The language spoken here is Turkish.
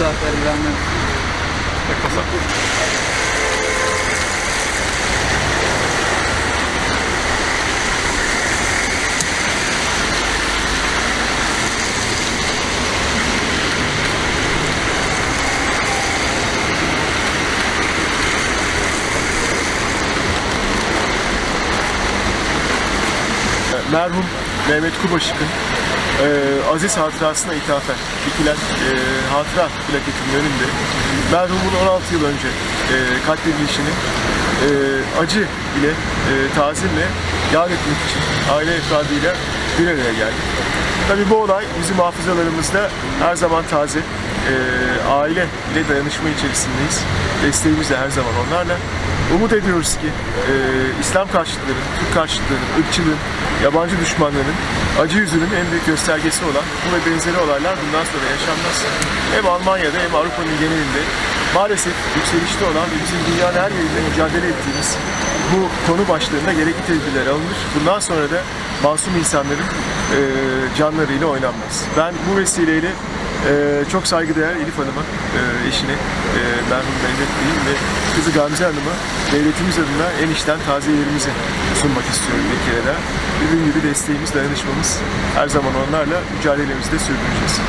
misafirlerine. Kasa. merhum Mehmet Kubaşık'ın e, aziz hatırasına ithafen dikilen e, hatıra plaketinin önünde merhumun 16 yıl önce e, katledilişini e, acı ile e, tazimle yad etmek için aile efradıyla bir araya geldik. Tabii bu olay bizim hafızalarımızda her zaman taze. E, aile ile dayanışma içerisindeyiz. Desteğimiz de her zaman onlarla. Umut ediyoruz ki e, İslam karşıtlarının, Türk karşıtlarının, ırkçılığın, yabancı düşmanlığının acı yüzünün en büyük göstergesi olan bu ve benzeri olaylar bundan sonra yaşanmaz. Hem Almanya'da hem Avrupa'nın genelinde maalesef yükselişte olan ve bizim dünyanın her yerinde mücadele ettiğimiz bu konu başlığında gerekli tedbirler alınır. Bundan sonra da masum insanların e, canlarıyla oynanmaz. Ben bu vesileyle ee, çok saygıdeğer Elif Hanım'a, e, eşine, e, merhum Mehmet Bey'in ve kızı Gamze Hanım'a devletimiz adına en içten taziyelerimizi sunmak istiyorum bir kere daha. Dediğim gibi desteğimiz, dayanışmamız her zaman onlarla mücadelemizi de sürdüreceğiz.